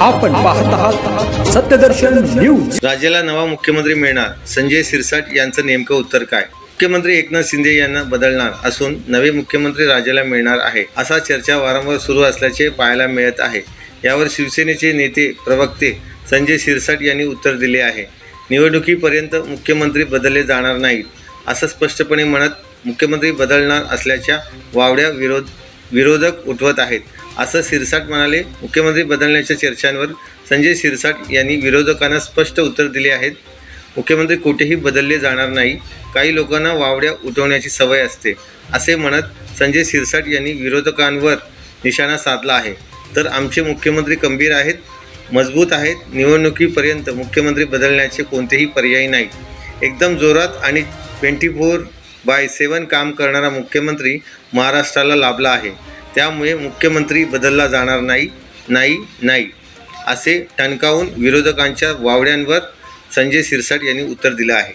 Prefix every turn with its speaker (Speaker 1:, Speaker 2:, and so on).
Speaker 1: आपण पाहत आहात सत्यदर्शन न्यूज.
Speaker 2: राज्याला नवा मुख्यमंत्री मिळणार. संजय सिरसाट यांचं नेमकं उत्तर काय? मुख्यमंत्री एकनाथ शिंदे यांना बदलणार असून नवे मुख्यमंत्री राज्याला मिळणार आहे असा चर्चा वारंवार सुरू असल्याचे पाहायला मिळत आहे. यावर शिवसेनेचे नेते प्रवक्ते संजय सिरसाट यांनी उत्तर दिले आहे. निवडणुकीपर्यंत मुख्यमंत्री बदलले जाणार नाहीत असं स्पष्टपणे म्हणत मुख्यमंत्री बदलणार असल्याच्या वावड्या विरोध विरोधक उठवत आहेत. असं सिरसाट म्हणाले. मुख्यमंत्री बदलण्याच्या चर्चांवर संजय सिरसाट यांनी विरोधकांना स्पष्ट उत्तर दिले आहेत. मुख्यमंत्री कुठेही बदलले जाणार नाही. काही लोकांना वावड्या उठवण्याची सवय असते. असे म्हणत संजय सिरसाट यांनी विरोधकांवर निशाणा साधला आहे. तर आमचे मुख्यमंत्री गंभीर आहेत मजबूत आहेत. निवडणुकीपर्यंत मुख्यमंत्री बदलण्याचे कोणतेही पर्याय नाहीत. एकदम जोरात आणि ट्वेंटी फोर बाय सेवन काम करणारा मुख्यमंत्री महाराष्ट्राला लाभला आहे. त्यामुळे मुख्यमंत्री बदलला जाणार नाही नाही नाही असे ठणकावून विरोधकांच्या वावड्यांवर संजय सिरसाट यांनी उत्तर दिलं आहे.